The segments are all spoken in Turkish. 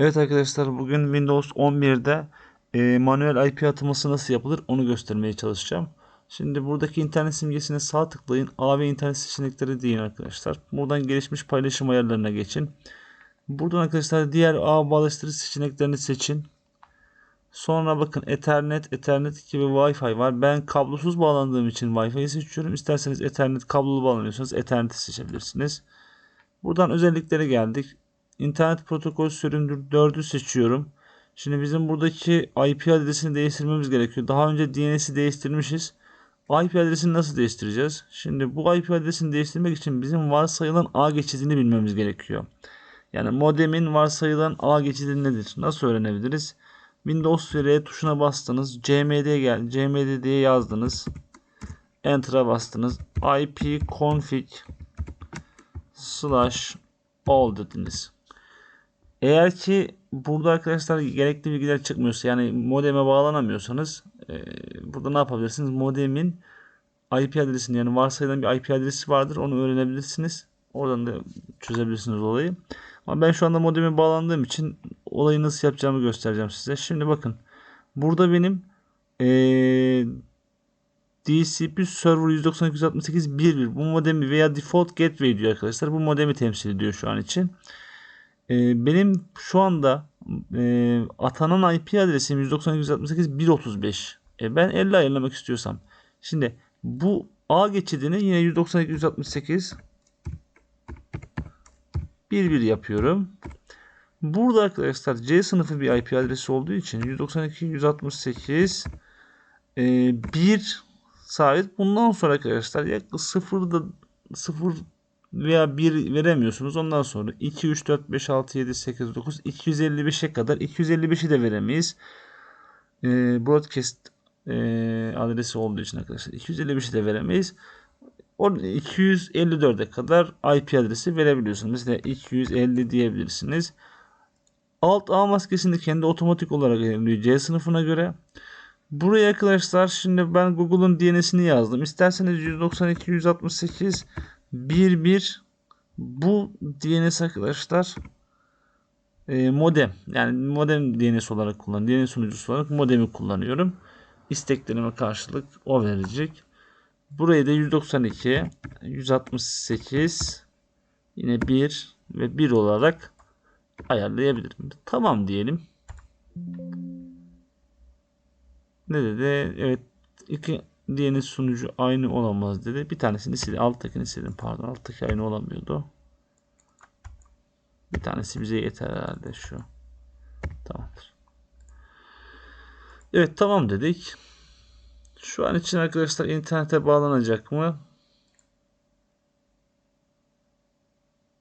Evet arkadaşlar bugün Windows 11'de e, manuel IP ataması nasıl yapılır onu göstermeye çalışacağım. Şimdi buradaki internet simgesine sağ tıklayın. A ve internet seçenekleri deyin arkadaşlar. Buradan gelişmiş paylaşım ayarlarına geçin. Buradan arkadaşlar diğer ağ bağlaştırıcı seçeneklerini seçin. Sonra bakın Ethernet, Ethernet 2 ve Wi-Fi var. Ben kablosuz bağlandığım için Wi-Fi'yi seçiyorum. İsterseniz Ethernet kablolu bağlanıyorsanız Ethernet'i seçebilirsiniz. Buradan özelliklere geldik. İnternet protokol sürümdür 4'ü seçiyorum. Şimdi bizim buradaki IP adresini değiştirmemiz gerekiyor. Daha önce DNS'i değiştirmişiz. IP adresini nasıl değiştireceğiz? Şimdi bu IP adresini değiştirmek için bizim varsayılan ağ geçidini bilmemiz gerekiyor. Yani modemin varsayılan ağ geçidi nedir? Nasıl öğrenebiliriz? Windows ve R tuşuna bastınız. CMD gel, CMD diye yazdınız. Enter'a bastınız. IP config slash all dediniz. Eğer ki burada arkadaşlar gerekli bilgiler çıkmıyorsa yani modeme bağlanamıyorsanız e, burada ne yapabilirsiniz? Modemin IP adresini yani varsayılan bir IP adresi vardır. Onu öğrenebilirsiniz. Oradan da çözebilirsiniz olayı. Ama ben şu anda modeme bağlandığım için olayı nasıl yapacağımı göstereceğim size. Şimdi bakın. Burada benim e, DCP Server 192.168.1.1 bu modemi veya default gateway diyor arkadaşlar. Bu modemi temsil ediyor şu an için. Ee, benim şu anda e, atanan IP adresim 192.168.1.35. E, ben 50 ayarlamak istiyorsam. Şimdi bu A geçidini yine 192.168 1.1 yapıyorum. Burada arkadaşlar C sınıfı bir IP adresi olduğu için 192.168 e, 1 sabit. Bundan sonra arkadaşlar yaklaşık 0'da 0 veya 1 veremiyorsunuz. Ondan sonra 2, 3, 4, 5, 6, 7, 8, 9, 255'e kadar 255'i de veremeyiz. E, broadcast e, adresi olduğu için arkadaşlar 255'i de veremeyiz. 254'e kadar IP adresi verebiliyorsunuz. Mesela 250 diyebilirsiniz. Alt ağ maskesini kendi otomatik olarak ayarlıyor C sınıfına göre. Buraya arkadaşlar şimdi ben Google'un DNS'ini yazdım. İsterseniz 192 168 11 bu DNS arkadaşlar e, modem yani modem DNS olarak kullan DNS sunucusu olarak modemi kullanıyorum. İsteklerime karşılık o verecek. Burayı da 192 168 yine 1 ve 1 olarak ayarlayabilirim. Tamam diyelim. Ne dedi? Evet iki DNS sunucu aynı olamaz dedi. Bir tanesini sildim. Alttakini sildim. Pardon. Alttaki aynı olamıyordu. Bir tanesi bize yeter herhalde şu. Tamamdır. Evet tamam dedik. Şu an için arkadaşlar internete bağlanacak mı?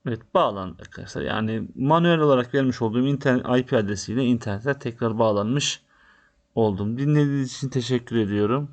Evet bağlandı arkadaşlar. Yani manuel olarak vermiş olduğum internet IP adresiyle internete tekrar bağlanmış oldum. Dinlediğiniz için teşekkür ediyorum.